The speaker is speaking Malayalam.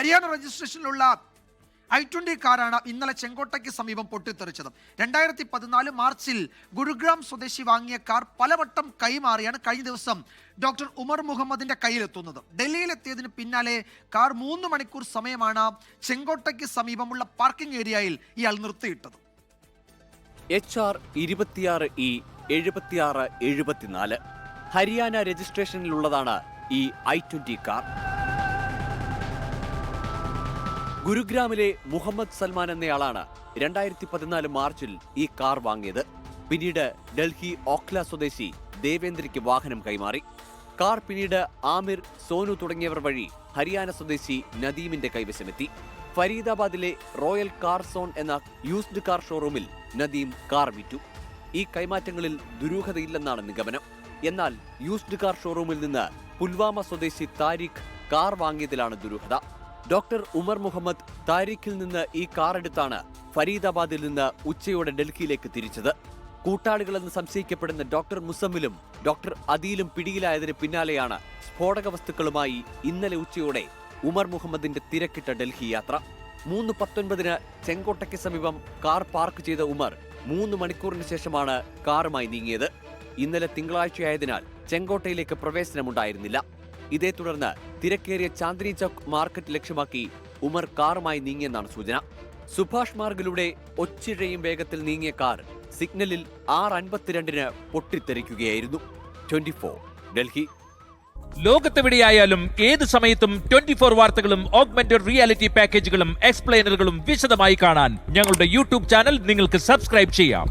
ഹരിയാന രജിസ്ട്രേഷനിലുള്ള ഐ ട്വന്റി കാറാണ് ഇന്നലെ ചെങ്കോട്ടയ്ക്ക് സമീപം പൊട്ടിത്തെറിച്ചത്. രണ്ടായിരത്തി പതിനാല് മാർച്ചിൽ ഗുരുഗ്രാം സ്വദേശി വാങ്ങിയ കാർ പലവട്ടം കൈമാറിയാണ് കഴിഞ്ഞ ദിവസം ഡോക്ടർ ഉമർ മുഹമ്മദിന്റെ കയ്യിലെത്തുന്നത്. ഡൽഹിയിലെത്തിയതിന് പിന്നാലെ കാർ മൂന്ന് മണിക്കൂർ സമയമാണ് ചെങ്കോട്ടയ്ക്ക് സമീപമുള്ള പാർക്കിംഗ് ഏരിയയിൽ ഇയാൾ നിർത്തിയിട്ടത്. എച്ച് ആർ ഇരുപത്തിയാറ് ഇ എഴുപത്തിയാറ് എഴുപത്തിനാല്. ഹരിയാന രജിസ്ട്രേഷനിലുള്ളതാണ് ഈ ഐ ട്വന്റി കാർ. ഗുരുഗ്രാമിലെ മുഹമ്മദ് സൽമാൻ എന്നയാളാണ് രണ്ടായിരത്തി പതിനാല് മാർച്ചിൽ ഈ കാർ വാങ്ങിയത്. പിന്നീട് ഡൽഹി ഓഖ്ല സ്വദേശി ദേവേന്ദ്രയ്ക്ക് വാഹനം കൈമാറി. കാർ പിന്നീട് ആമിർ സോനു തുടങ്ങിയവർ വഴി ഹരിയാന സ്വദേശി നദീമിന്റെ കൈവശമെത്തി. ഫരീദാബാദിലെ റോയൽ കാർ സോൺ എന്ന യൂസ്ഡ് കാർ ഷോറൂമിൽ നദീം കാർ വിറ്റു. ഈ കൈമാറ്റങ്ങളിൽ ദുരൂഹതയില്ലെന്നാണ് നിഗമനം. എന്നാൽ യൂസ്ഡ് കാർ ഷോറൂമിൽ നിന്ന് പുൽവാമ സ്വദേശി താരിഖ് കാർ വാങ്ങിയതിലാണ് ദുരൂഹത. ഡോക്ടർ ഉമർ മുഹമ്മദ് താരിഖിൽ നിന്ന് ഈ കാർ എടുത്താണ് ഫരീദാബാദിൽ നിന്ന് ഉച്ചയോടെ ഡൽഹിയിലേക്ക് തിരിച്ചത്. കൂട്ടാളികളെന്ന് സംശയിക്കപ്പെടുന്ന ഡോക്ടർ മുസമ്മിലും ഡോക്ടർ അദീലും പിടിയിലായതിന് പിന്നാലെയാണ് സ്ഫോടക വസ്തുക്കളുമായി ഇന്നലെ ഉച്ചയോടെ ഉമർ മുഹമ്മദിന്റെ തിരക്കിട്ട ഡൽഹി യാത്ര. മൂന്ന് പത്തൊൻപതിന് ചെങ്കോട്ടയ്ക്ക് സമീപം കാർ പാർക്ക് ചെയ്ത ഉമർ മൂന്ന് മണിക്കൂറിന് ശേഷമാണ് കാറുമായി നീങ്ങിയത്. ഇന്നലെ തിങ്കളാഴ്ചയായതിനാൽ ചെങ്കോട്ടയിലേക്ക് പ്രവേശനമുണ്ടായിരുന്നില്ല. ഇതേ തുടർന്ന് തിരക്കേറിയ ചാന്ദിനി ചൌക്ക് മാർക്കറ്റ് ലക്ഷ്യമാക്കി ഉമർ കാറുമായി നീങ്ങിയെന്നാണ് സൂചന. സുഭാഷ് മാർഗിലൂടെ ഒച്ചിഴയും വേഗത്തിൽ നീങ്ങിയ കാർ സിഗ്നലിൽ ആറ് അൻപത്തിരണ്ടിന് പൊട്ടിത്തെറിക്കുകയായിരുന്നു. ട്വന്റി ഡൽഹി. ലോകത്തെവിടെയായാലും ഏത് സമയത്തും ട്വന്റി ഫോർ വാർത്തകളും ഓഗ്മെന്റഡ് റിയാലിറ്റി പാക്കേജുകളും എക്സ്പ്ലെയിനറുകളും വിശദമായി കാണാൻ ഞങ്ങളുടെ യൂട്യൂബ് ചാനൽ നിങ്ങൾക്ക് സബ്സ്ക്രൈബ് ചെയ്യാം.